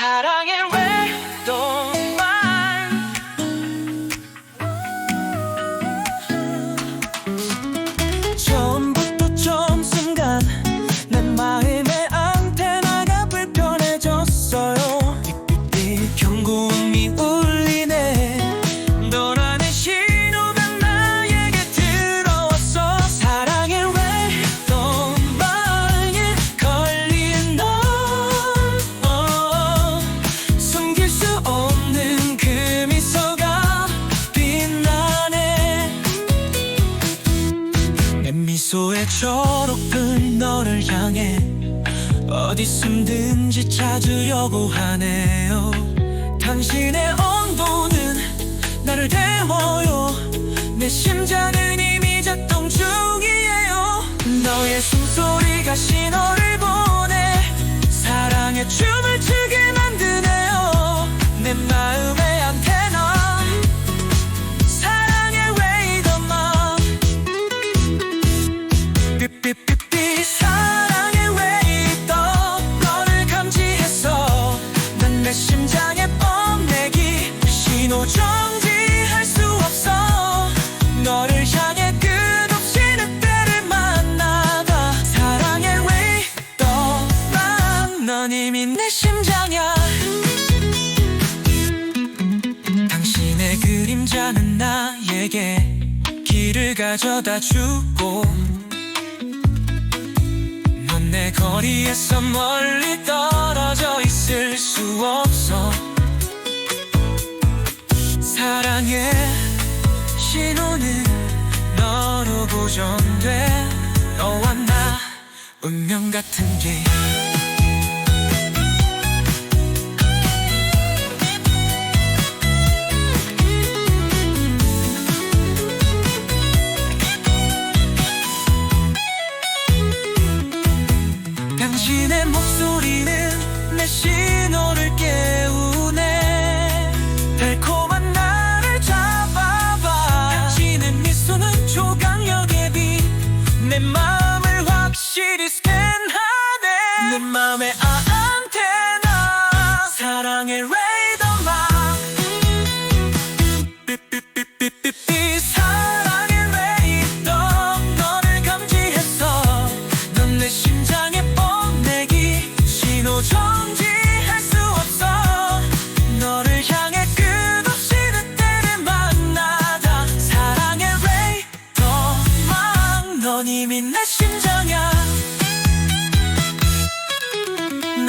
사랑해 미소에 초록빛 너를 향해 어디 숨든지 찾으려고 하네요. 당신의 온도는 나를 태워요. 내 심장은 이미 작동 중이에요. 너의 숨소리가 신호를 보내 사랑의 춤을 삐삐삐삐. 사랑의 웨이더 너를 감지했어? 난 내 심장의 뽐내기. 신호 정지할 수 없어. 너를 향해 끝없이 늑대를 만나다. 사랑의 웨이더만 넌 이미 내 심장이야? 당신의 그림자는 나에게 길을 가져다 주고 내 거리에서 멀리 떨어져 있을 수 없어. 사랑의 신호는 너로 보존돼. 너와 나 운명 같은 길 당신의 목소리는 내 신호를 깨우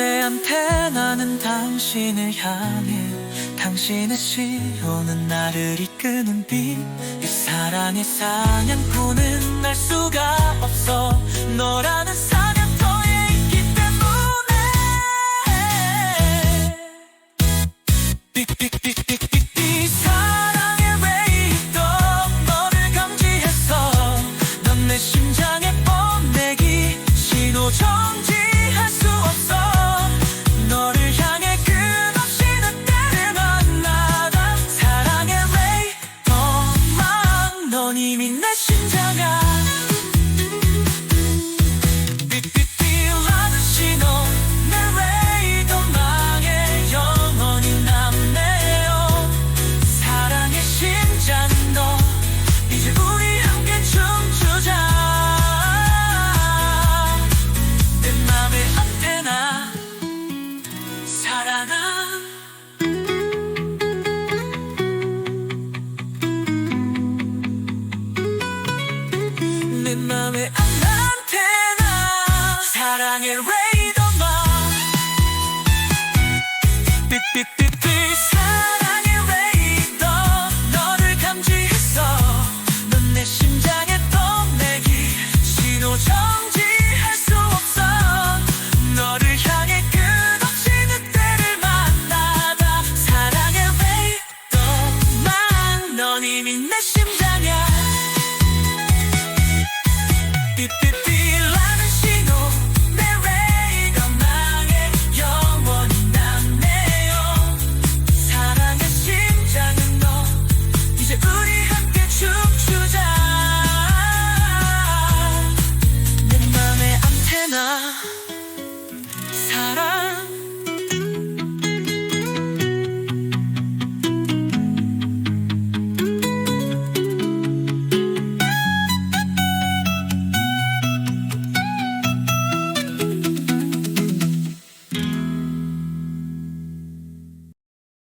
내 안테나는 당신을 향해 당신의 시호는 나를 이끄는 빛이 사랑의 사냥꾼은 날 수가